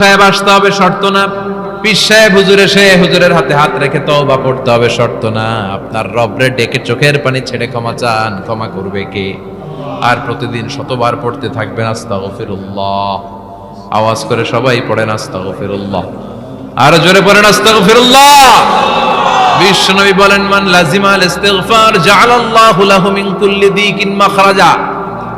সাহেব আসতে হবে, শর্ত না। পীর সাহেব হুজুরে, সে হুজুরের হাতে হাত রেখে তওবা পড়তে হবে, শর্ত না। আপনার রবরে ডেকে চোখের পানি ছেড়ে ক্ষমা চান, ক্ষমা করবে কে? আর প্রতিদিন শতবার পড়তে থাকবেন, আস্তাগফিরুল্লাহ। আওয়াজ করে সবাই পড়েন, আস্তাগফিরুল্লাহ। আর জোরে পড়েন, আস্তাগফিরুল্লাহ। বিশ্বনবী বলেন, মান লাজিমাল ইস্তিগফার জাআলাল্লাহু লাহু মিন কুল্লি দিকিন মাখরাজা।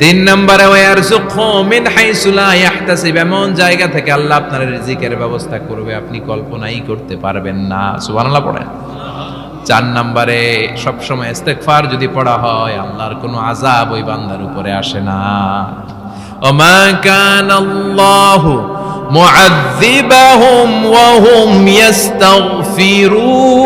তিন নম্বরে মিন এমন জায়গা থেকে আল্লাহ আপনার রিজিকের ব্যবস্থা করবে, আপনি কল্পনাই করতে পারবেন না। সুবহানাল্লাহ পড়েন। চার নম্বরে, সবসময় ইস্তেগফার যদি পড়া হয়, আল্লাহর কোনো আযাব ওই বান্দার উপরে আসে না। ওমা কান আল্লাহ মুআযিবাহুম ওয়া হুম ইস্তাগফিরুন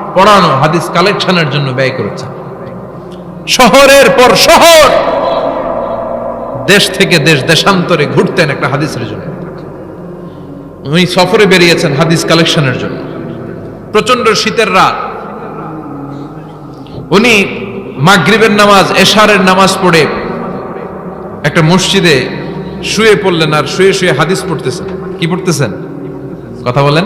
পড়ানো, হাদিস কালেকশনের জন্য ব্যয় করেছে। শহরের পর শহর! দেশ থেকে দেশ দেশান্তরে ঘুরতেন একটা হাদিসের জন্য। উনি সফরে বেরিয়েছেন হাদিস কালেকশনের জন্য। প্রচণ্ড শীতের রাত। উনি মাগরিবের নামাজ, এশারের নামাজ পড়ে একটা মসজিদে শুয়ে পড়লেন আর শুয়ে শুয়ে হাদিস পড়তেছেন। কি পড়তেছেন? কথা বলেন।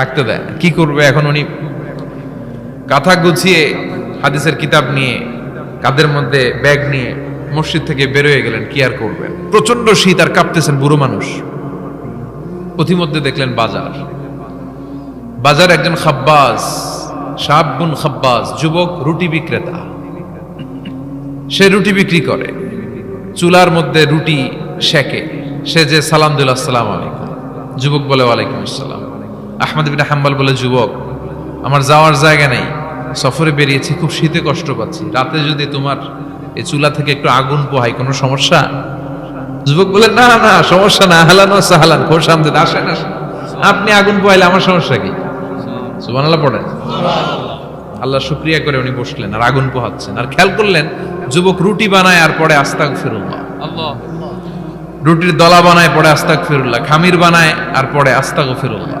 থাকতে দেয়। কি করবে এখন উনি? কাঁথা গুছিয়ে হাদিসের কিতাব নিয়ে, কাদের মধ্যে ব্যাগ নিয়ে মসজিদ থেকে বেরোয় গেলেন, কি আর করবেন? প্রচণ্ড শীত আর কাঁপতেছেন বুড়ো মানুষ। পথিমধ্যে দেখলেন বাজার। বাজার একজন খাব্বাস সাবগুন খাব্বাস যুবক, রুটি বিক্রেতা। সে রুটি বিক্রি করে। চুলার মধ্যে রুটি শেখে সে যে সালাম দিল আলাইকুম। যুবক বলে, ওয়ালাইকুম আসসালাম। আহমদ বিন হাম্বাল বলে, যুবক, আমার যাওয়ার জায়গা নেই। সফরে বেরিয়েছি, খুব শীতে কষ্ট পাচ্ছি। রাতে যদি তোমার এই চুলা থেকে একটু আগুন পোহাই কোনো সমস্যা? যুবক বলে, না না, সমস্যা না, হালান সাহালান খোর সামনে আসেন আসেন। আপনি আগুন পোহাইলে আমার সমস্যা কি? সুবহানাল্লাহ পড়েন। আল্লাহ শুক্রিয়া করে উনি বসলেন, আর আগুন পোহাচ্ছেন। আর খেয়াল করলেন, যুবক রুটি বানায় আর পরে আস্তাক ফিরুল্লাহ রুটির দলা বানায় পরে আস্তাক ফিরুল্লাহ খামির বানায় আর পরে আস্তাক ফিরুল্লাহ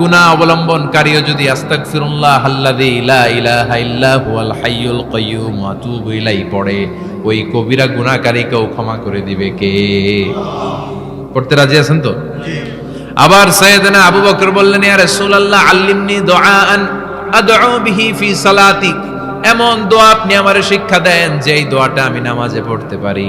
গুনাহ অবলম্বনকারীও যদি আস্তাগফিরুল্লাহ আল্লাযী লা ইলাহা ইল্লা হুয়াল হাইয়ুল কাইয়্যুম ওয়া আতুবু ইলাইহি পড়ে, ওই কবিরা গুনাহকারীকেও ক্ষমা করে দিবে কে? পড়তে রাজি আছেন তো? আবার সাইয়েদনা আবু বকর বললেন, ইয়া রাসূলুল্লাহ, আল্লিমনি দুআআন আদউ বিহি ফি সালাতি এমন দোয়া আপনি আমারে শিক্ষা দেন যে এই দোয়াটা আমি নামাজে পড়তে পারি।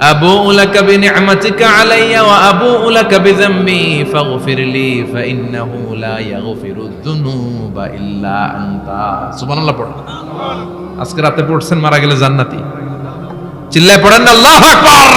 أبوء لك بنعمتك علي وأبوء لك بذنبي فاغفر لي فإنه لا يغفر الذنوب إلا أنت سبحان الله পড়েন আজকে রাতে পড়ছেন মারা গেলে জান্নাতি চিল্লায় পড়েন না আল্লাহু আকবার